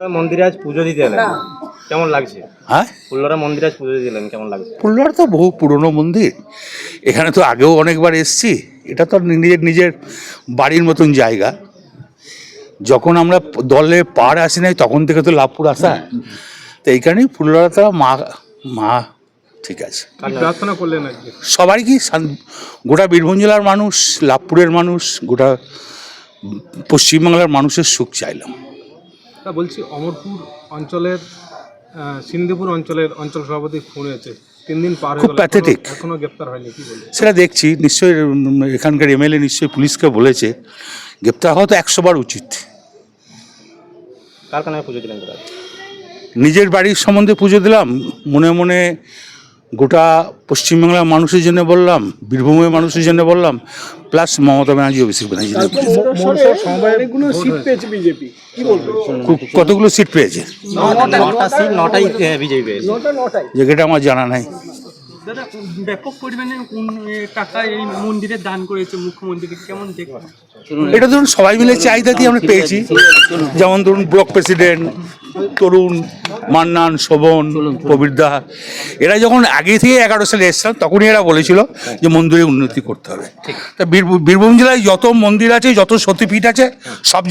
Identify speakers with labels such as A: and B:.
A: মন্দিরে আজ পুজো দিতে এলেন। কেমন লাগছে?
B: হ্যাঁ?
A: ফুল্লরা মন্দিরে আজ পুজো দিতে কেমন লাগছে?
B: ফুলবার তো বহু পুরনো মন্দির। এখানে তো আগেও অনেকবার এসছি। এটা তো নিজের নিজের বাড়ির মতন জায়গা। যখন আমরা দলে পার আসি নাই তখন থেকে তো লাভপুর আসা। তো এই কারণেই এইখানেই ফুলরাটা মা মা ঠিক আছে।
C: প্রার্থনা করলেন
B: সবারই কি? গোটা বীরভূম জেলার মানুষ লাভপুরের মানুষ গোটা পশ্চিমবাংলার মানুষের সুখ চাইলাম।
C: তা বলছি অমরপুর অঞ্চলের সিন্ধুপুর অঞ্চলের অঞ্চল সভাপতি খুন হয়েছে। তিন দিন পার
B: খুব
C: প্যাথেটিক গেল এখনো- এখনও গ্রেপ্তার হয়নি কি
B: সেটা দেখছি নিশ্চয়ই এখানকার এমএলএ নিশ্চয়ই পুলিশকে বলেছে। গ্রেপ্তার হওয়া তো একশো বার উচিত।
A: কার কানে পুজো দিলেন
B: নিজের বাড়ির সম্বন্ধে পুজো দিলাম মনে মনে গোটা পশ্চিমবাংলার মানুষের জন্য বললাম বীরভূমের মানুষের জন্য বললাম প্লাস মমতা ব্যানার্জি অভিষেক ব্যানার্জি কতগুলো সিট পেয়েছে?
A: নটা সিট নটাই
B: যেটা আমার জানা নাই।
D: দাদা ব্যাপক পরিমাণে টাকা এই মন্দিরে দান করেছে মুখ্যমন্ত্রী কেমন দেখবেন
B: এটা ধরুন সবাই মিলে চাহিদা দিয়ে আমরা পেয়েছি। যেমন ধরুন ব্লক প্রেসিডেন্ট তরুণ মান্নান শোভন প্রবীরদা এরা যখন আগে থেকে এগারো সালে এসছিলাম তখনই এরা বলেছিল যে মন্দিরে উন্নতি করতে হবে। তা বীরভূম জেলায় যত মন্দির আছে যত সতীপীঠ আছে সব